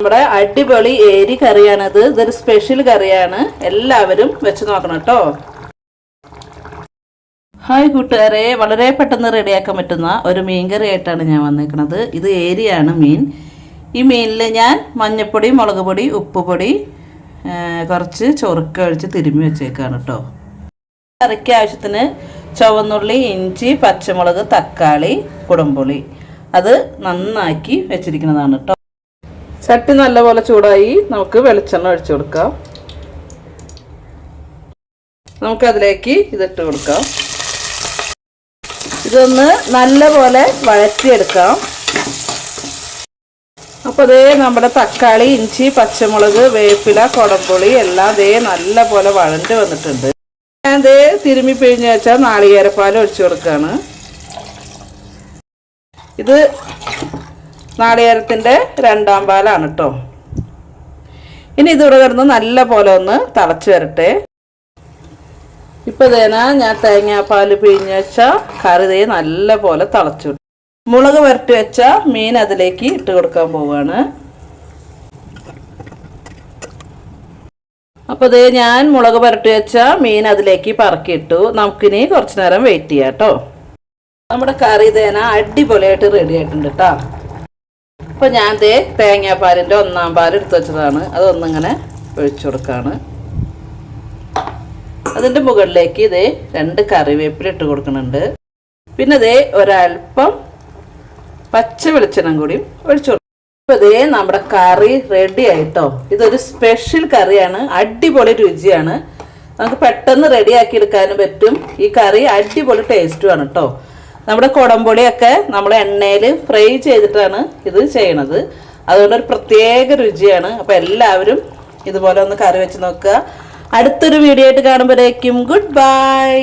നമ്മുടെ അടിപൊളി ഏരി കറിയാണിത്. ഇതൊരു സ്പെഷ്യൽ കറിയാണ്. എല്ലാവരും വെച്ച് നോക്കണം കേട്ടോ. ഹായ് കൂട്ടുകാരെ വളരെ പെട്ടെന്ന് റെഡിയാക്കാൻ പറ്റുന്ന ഒരു മീൻ കറി ആയിട്ടാണ് ഞാൻ വന്നിരിക്കുന്നത് ഇത് ഏരിയാണ് മീൻ. ഈ മീനിൽ ഞാൻ മഞ്ഞൾപ്പൊടി മുളക് പൊടി ഉപ്പുപൊടി കുറച്ച് ചൊറുക്ക ഒഴിച്ച് തിരുമ്മി വെച്ചേക്കാണ് കേട്ടോ. കറിക്ക് ആവശ്യത്തിന് ചുവന്നുള്ളി ഇഞ്ചി പച്ചമുളക് തക്കാളി കുടംപുളി. അത് നന്നാക്കി വെച്ചിരിക്കുന്നതാണ് കേട്ടോ. ചട്ടി നല്ലപോലെ ചൂടായി നമുക്ക് വെളിച്ചെണ്ണ ഒഴിച്ചു കൊടുക്കാം. നമുക്കതിലേക്ക് ഇതിട്ട് കൊടുക്കാം. ഇതൊന്ന് നല്ലപോലെ വഴറ്റിയെടുക്കാം. അപ്പോൾ അതേ നമ്മുടെ തക്കാളി ഇഞ്ചി പച്ചമുളക് വേപ്പില കുടംപുളി എല്ലാം ദേ നല്ലപോലെ വഴണ്ട് വന്നിട്ടുണ്ട്. ഞാൻ ദേ തിരുമ്മി പിഴിഞ്ഞ് വെച്ചാൽ നാളികേരപ്പാൽ ഒഴിച്ചു കൊടുക്കുകയാണ് ഇത് നാളികേരത്തിന്റെ രണ്ടാം പാലാണ് കേട്ടോ ഇനി ഇതിവിടെ കിടന്ന് നല്ല പോലെ ഒന്ന് തിളച്ച് വരട്ടെ. ഇപ്പോൾ ഇതേനാ ഞാൻ തേങ്ങാപ്പാൽ പിഴിഞ്ഞ് വെച്ച കറി തേ നല്ല പോലെ തിളച്ചു മുളക് വരട്ടി വെച്ച മീൻ അതിലേക്ക് ഇട്ട് കൊടുക്കാൻ പോവുകയാണ് അപ്പോൾ ദേ ഞാൻ മുളക് പുരട്ടി വെച്ച മീൻ അതിലേക്ക് പറക്കിയിട്ടു. നമുക്കിനി കുറച്ച് നേരം വെയിറ്റ് ചെയ്യാം കേട്ടോ നമ്മുടെ കറി തേന അടിപൊളിയായിട്ട് റെഡി ആയിട്ടുണ്ട് കേട്ടോ അപ്പൊ ഞാൻ ദേ തേങ്ങാപ്പാലിന്റെ ഒന്നാം പാൽ എടുത്തു വെച്ചതാണ്. അതൊന്നിങ്ങനെ ഒഴിച്ചു കൊടുക്കാണ്. അതിന്റെ മുകളിലേക്ക് ഇതേ രണ്ട് കറിവേപ്പില ഇട്ട് കൊടുക്കുന്നുണ്ട്. പിന്നെ ഇതേ ഒരൽപ്പം പച്ച വെളിച്ചെണ്ണം കൂടി ഒഴിച്ചു കൊടുക്കും. ഇതേ നമ്മുടെ കറി റെഡി ആയിട്ടോ? ഇതൊരു സ്പെഷ്യൽ കറിയാണ്. അടിപൊളി രുചിയാണ്. നമുക്ക് പെട്ടെന്ന് റെഡിയാക്കി എടുക്കാനും പറ്റും. ഈ കറി അടിപൊളി ടേസ്റ്റുമാണ് കേട്ടോ നമ്മുടെ കുടംപൊളിയൊക്കെ നമ്മൾ എണ്ണയിൽ ഫ്രൈ ചെയ്തിട്ടാണ് ഇത് ചെയ്യണത്. അതുകൊണ്ട് ഒരു പ്രത്യേക രുചിയാണ്. അപ്പോൾ എല്ലാവരും ഇതുപോലെ ഒന്ന് കറി വെച്ച് നോക്കുക. അടുത്തൊരു വീഡിയോ ആയിട്ട് കാണുമ്പോഴേക്കും ഗുഡ് ബൈ